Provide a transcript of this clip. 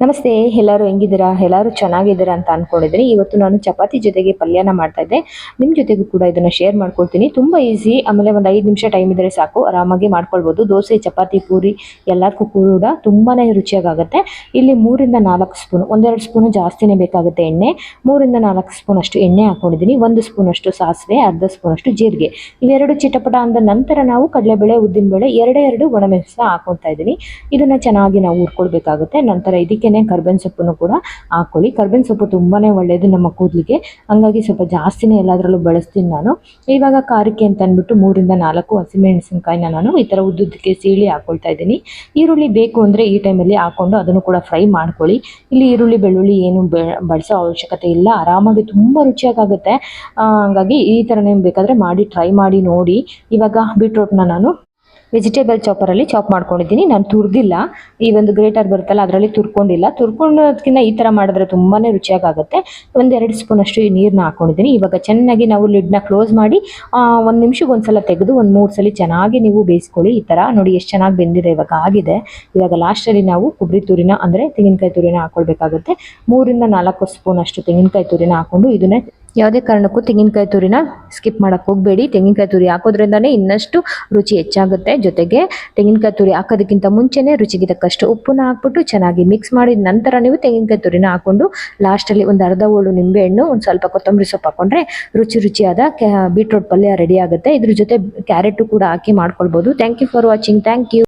ನಮಸ್ತೆ, ಎಲ್ಲರೂ ಹೆಂಗಿದ್ದೀರಾ? ಎಲ್ಲರೂ ಚೆನ್ನಾಗಿದ್ದೀರಾ ಅಂತ ಅನ್ಕೊಂಡಿದೀನಿ ಇವತ್ತು ನಾನು ಚಪಾತಿ ಜೊತೆಗೆ ಪಲ್ಯನ ಮಾಡ್ತಾ ಇದ್ದೆ. ನಿಮ್ಮ ಜೊತೆಗೂ ಕೂಡ ಇದನ್ನು ಶೇರ್ ಮಾಡ್ಕೊಳ್ತೀನಿ ತುಂಬ ಈಸಿ ಆಮೇಲೆ ಒಂದು ಐದು ನಿಮಿಷ ಟೈಮ್ ಇದ್ದರೆ ಸಾಕು. ಆರಾಮಾಗಿ ಮಾಡ್ಕೊಳ್ಬೋದು. ದೋಸೆ, ಚಪಾತಿ, ಪೂರಿ ಎಲ್ಲದಕ್ಕೂ ಕೂಡ ತುಂಬಾ ರುಚಿಯಾಗುತ್ತೆ ಇಲ್ಲಿ ಮೂರಿಂದ ನಾಲ್ಕು ಸ್ಪೂನ್ ಒಂದೆರಡು ಸ್ಪೂನು ಜಾಸ್ತಿನೇ ಬೇಕಾಗುತ್ತೆ ಎಣ್ಣೆ. ಮೂರಿಂದ ನಾಲ್ಕು ಸ್ಪೂನ್ ಅಷ್ಟು ಎಣ್ಣೆ ಹಾಕೊಂಡಿದ್ದೀನಿ. ಒಂದು ಸ್ಪೂನ್ ಅಷ್ಟು ಸಾಸಿವೆ, ಅರ್ಧ ಸ್ಪೂನ್ ಅಷ್ಟು ಜೀರಿಗೆ. ಇವೆರಡು ಚಿಟಪಟ ಅಂದ ನಂತರ ನಾವು ಕಡಲೆಬೇಳೆ, ಉದ್ದಿನಬೇಳೆ, ಎರಡೇ ಎರಡು ಒಣಮೆಣಸನ್ನ ಹಾಕೊಳ್ತಾ ಇದ್ದೀನಿ. ಇದನ್ನ ಚೆನ್ನಾಗಿ ನಾವು ಹುರ್ಕೊಳ್ಬೇಕಾಗುತ್ತೆ. ನಂತರ ಇದಕ್ಕೇನೆ ಕರ್ಬೇವಿನ ಸೊಪ್ಪನ್ನು ಕೂಡ ಹಾಕೊಳ್ಳಿ ಕರ್ಬೇವಿನ ಸೊಪ್ಪು ತುಂಬಾ ಒಳ್ಳೆಯದು ನಮ್ಮ ಕೂದಲಿಗೆ. ಹಂಗಾಗಿ ಸ್ವಲ್ಪ ಜಾಸ್ತಿನೇ ಎಲ್ಲದರಲ್ಲೂ ಬಳಸ್ತೀನಿ ನಾನು. ಇವಾಗ ಕಾರಿಕೆ ಅಂತ ಅಂದ್ಬಿಟ್ಟು ಮೂರಿಂದ ನಾಲ್ಕು ಹಸಿಮೆಣಸಿನ್ಕಾಯಿನ ನಾನು ಈ ಥರ ಉದ್ದುದ್ದಕ್ಕೆ ಸೀಳಿ ಹಾಕೊಳ್ತಾ ಇದ್ದೀನಿ. ಈರುಳ್ಳಿ ಬೇಕು ಅಂದರೆ ಈ ಟೈಮಲ್ಲಿ ಹಾಕೊಂಡು ಅದನ್ನು ಕೂಡ ಫ್ರೈ ಮಾಡ್ಕೊಳ್ಳಿ. ಇಲ್ಲಿ ಈರುಳ್ಳಿ, ಬೆಳ್ಳುಳ್ಳಿ ಏನು ಬಳಸೋ ಅವಶ್ಯಕತೆ ಇಲ್ಲ. ಆರಾಮಾಗಿ ತುಂಬ ರುಚಿಯಾಗುತ್ತೆ ಹಂಗಾಗಿ ಈ ಥರನೇ ಬೇಕಾದರೆ ಮಾಡಿ, ಟ್ರೈ ಮಾಡಿ, ನೋಡಿ. ಇವಾಗ ಬೀಟ್ರೋಟ್ನ ನಾನು ವೆಜಿಟೇಬಲ್ ಚಾಪರಲ್ಲಿ ಚಾಪ್ ಮಾಡ್ಕೊಂಡಿದ್ದೀನಿ. ನಾನು ತುರ್ದಿಲ್ಲ. ಈ ಒಂದು ಗ್ರೇಟರ್ ಬರುತ್ತಲ್ಲ, ಅದರಲ್ಲಿ ತುರ್ಕೊಂಡಿಲ್ಲ. ತುರ್ಕೊಂಡೋದಕ್ಕಿಂತ ಈ ಥರ ಮಾಡಿದ್ರೆ ತುಂಬಾ ರುಚಿಯಾಗುತ್ತೆ ಒಂದೆರಡು ಸ್ಪೂನ್ ಅಷ್ಟು ಈ ನೀರನ್ನ ಹಾಕ್ಕೊಂಡಿದ್ದೀನಿ ಇವಾಗ ಚೆನ್ನಾಗಿ ನಾವು ಲಿಡ್ನ ಕ್ಲೋಸ್ ಮಾಡಿ ಒಂದು ನಿಮಿಷಕ್ಕೆ ಒಂದ್ಸಲ ತೆಗೆದು ಒಂದು ಮೂರು ಸಲ ಚೆನ್ನಾಗಿ ನೀವು ಬೇಯಿಸ್ಕೊಳ್ಳಿ. ಈ ಥರ ನೋಡಿ ಎಷ್ಟು ಚೆನ್ನಾಗಿ ಬೆಂದಿದೆ ಇವಾಗ ಆಗಿದೆ. ಇವಾಗ ಲಾಸ್ಟಲ್ಲಿ ನಾವು ಕೊಬ್ಬರಿ ತುರಿನ, ಅಂದರೆ ತೆಂಗಿನಕಾಯಿ ತುರಿನ ಹಾಕ್ಕೊಳ್ಬೇಕಾಗುತ್ತೆ ಮೂರಿಂದ ನಾಲ್ಕು ಸ್ಪೂನ್ ಅಷ್ಟು ತೆಂಗಿನಕಾಯಿ ತುರಿನ ಹಾಕೊಂಡು ಇದನ್ನೇ ಯಾವುದೇ ಕಾರಣಕ್ಕೂ ತೆಂಗಿನಕಾಯಿ ತುರಿನ ಸ್ಕಿಪ್ ಮಾಡೋಕ್ಕೆ ಹೋಗಬೇಡಿ. ತೆಂಗಿನಕಾಯಿ ತುರಿ ಹಾಕೋದ್ರಿಂದನೇ ಇನ್ನಷ್ಟು ರುಚಿ ಹೆಚ್ಚಾಗುತ್ತೆ. ಜೊತೆಗೆ ತೆಂಗಿನಕಾಯಿ ತುರಿ ಹಾಕೋದಕ್ಕಿಂತ ಮುಂಚೆನೇ ರುಚಿಗೆ ತಕ್ಕಷ್ಟು ಉಪ್ಪನ್ನ ಹಾಕ್ಬಿಟ್ಟು ಚೆನ್ನಾಗಿ ಮಿಕ್ಸ್ ಮಾಡಿದ ನಂತರ ನೀವು ತೆಂಗಿನಕಾಯಿ ತುರಿನ ಹಾಕ್ಕೊಂಡು ಲಾಸ್ಟಲ್ಲಿ ಒಂದು ಅರ್ಧ ಹೋಳು ನಿಂಬೆಹಣ್ಣು ಒಂದು ಸ್ವಲ್ಪ ಕೊತ್ತಂಬರಿ ಸೊಪ್ಪು ಹಾಕೊಂಡ್ರೆ ರುಚಿ ರುಚಿಯಾದ ಬೀಟ್ರೋಟ್ ಪಲ್ಯ ರೆಡಿ ಆಗುತ್ತೆ. ಇದ್ರ ಜೊತೆ ಕ್ಯಾರೆಟು ಕೂಡ ಹಾಕಿ ಮಾಡ್ಕೊಳ್ಬೋದು. Thank you for watching thank you